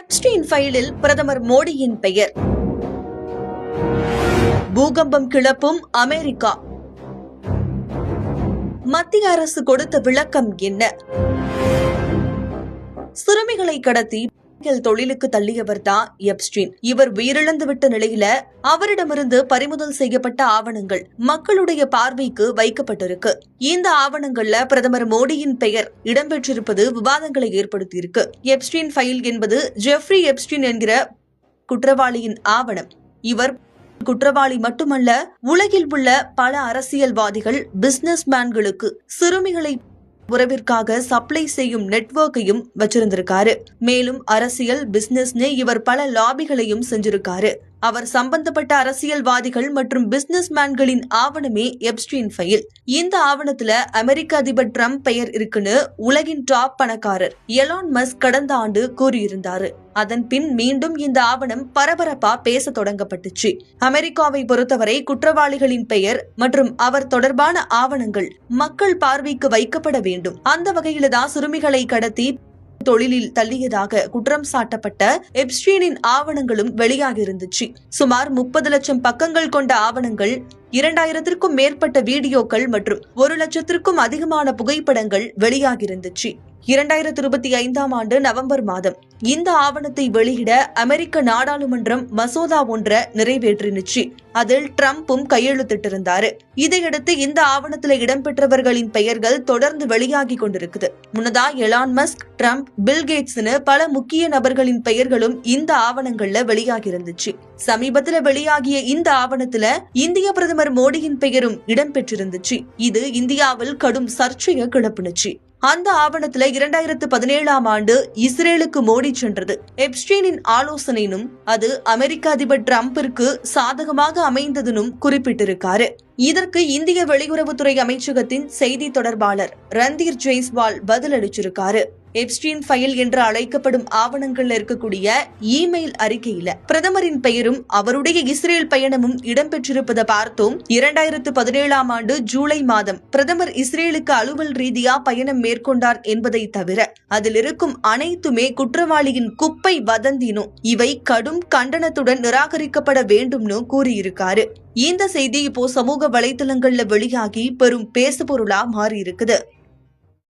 Epstein ஃபைலில் பிரதமர் மோடியின் பெயர். பூகம்பம் கிளப்பும் அமெரிக்கா. மத்திய அரசு கொடுத்த விளக்கம் என்ன? சிறுமிகளை கடத்தி அரசியல் தொழிலுக்கு தள்ளியவர் தான் எப்ஸ்டீன். இவர் உயிரிழந்து விட்ட நிலையில அவரிடமிருந்து பறிமுதல் செய்யப்பட்ட ஆவணங்கள் மக்களுடைய பார்வைக்கு வைக்கப்பட்டிருக்கு. இந்த ஆவணங்கள்ல பிரதமர் மோடியின் பெயர் இடம்பெற்றிருப்பது விவாதங்களை ஏற்படுத்தியிருக்கு. எப்ஸ்டீன் ஃபைல் என்பது ஜெஃப்ரி எப்ஸ்டீன் என்கிற குற்றவாளியின் ஆவணம். இவர் குற்றவாளி மட்டுமல்ல உலகில் உள்ள பல அரசியல்வாதிகள் பிசினஸ் மேன்களுக்கு சிறுமிகளை உறவிற்காக சப்ளை செய்யும் நெட்வொர்க்கையும் வச்சிருந்திருக்காரு. மேலும் அரசியல் பிசினஸ்னு இவர் பல லாபிகளையும் செஞ்சிருக்காரு. அவர் சம்பந்தப்பட்ட அரசியல்வாதிகள் மற்றும் பிசினஸ் மேன்களின் ஆவணமே எப்ஸ்டீன் ஃபைல் இந்த ஆவணத்துல அமெரிக்க அதிபர் ட்ரம்ப் பெயர் இருக்குன்னு உலகின் டாப் பணக்காரர் எலான் மஸ்க் கடந்த ஆண்டு கூறியிருந்தாரு. அதன் பின் மீண்டும் இந்த ஆவணம் பரபரப்பா பேச தொடங்கப்பட்டுச்சு. அமெரிக்காவை பொறுத்தவரை குற்றவாளிகளின் பெயர் மற்றும் அவர் தொடர்பான ஆவணங்கள் மக்கள் பார்வைக்கு வைக்கப்பட வேண்டும். அந்த வகையில தான் சிறுமிகளை கடத்தி தொழிலில் தள்ளியதாக குற்றம் சாட்டப்பட்ட எப்ஸ்டீனின் ஆவணங்களும் வெளியாகி இருந்துச்சு. சுமார் முப்பது லட்சம் பக்கங்கள் கொண்ட ஆவணங்கள் இரண்டாயிரத்திற்கும் மேற்பட்ட வீடியோக்கள் மற்றும் ஒரு லட்சத்திற்கும் அதிகமான புகைப்படங்கள் வெளியாகி இருந்துச்சு. இரண்டாயிரத்தி இருபத்தி ஐந்தாம் ஆண்டு நவம்பர் மாதம். இந்த ஆவணத்தை வெளியிட அமெரிக்க நாடாளுமன்றம் மசோதா ஒன்றை நிறைவேற்றினுச்சு. அதில் ட்ரம்ப்பும் கையெழுத்திட்டிருந்தாரு. இதையடுத்து இந்த ஆவணத்தில் இடம்பெற்றவர்களின் பெயர்கள் தொடர்ந்து வெளியாகி கொண்டிருக்குது. முன்னதா எலான் மஸ்க் ட்ரம்ப் பில்கேட்ஸ்னு பல முக்கிய நபர்களின் பெயர்களும் இந்த ஆவணங்கள்ல வெளியாகி இருந்துச்சு சமீபத்துல வெளியாகிய இந்த ஆவணத்துல இந்திய பிரதமர் மோடியின் பெயரும் இடம்பெற்றிருந்துச்சு. இது இந்தியாவில் கடும் சர்ச்சையை கிளப்புனுச்சு. அந்த ஆவணத்துல இரண்டாயிரத்து பதினேழாம் ஆண்டு இஸ்ரேலுக்கு மோடி சென்றது. எப்ஸ்டீனின் ஆலோசனையினும் அது அமெரிக்க அதிபர் டிரம்பிற்கு சாதகமாக அமைந்ததுனும் குறிப்பிட்டிருக்காரு. இதற்கு இந்திய வெளியுறவுத்துறை அமைச்சகத்தின் செய்தி தொடர்பாளர் ரந்தீர் ஜெய்ஸ்வால் பதிலளிச்சிருக்காரு. எப்ஸ்டீன் ஃபைல் என்று அழைக்கப்படும் ஆவணங்கள்ல இருக்கக்கூடிய இமெயில் அறிக்கையில பிரதமரின் பெயரும் அவருடைய இஸ்ரேல் பயணமும் இடம்பெற்றிருப்பதை பார்த்தோம். இரண்டாயிரத்து பதினேழாம் ஆண்டு ஜூலை மாதம் பிரதமர் இஸ்ரேலுக்கு அலுவல் ரீதியா பயணம் மேற்கொண்டார் என்பதை தவிர அதில் இருக்கும் அனைத்துமே குற்றவாளியின் குப்பை வதந்தினும் இவை கடும் கண்டனத்துடன் நிராகரிக்கப்பட வேண்டும்னு கூறியிருக்காரு. இந்த செய்தி இப்போ சமூக வலைதளங்கள்ல வெளியாகி பெரும் பேசுபொருளா மாறி இருக்குது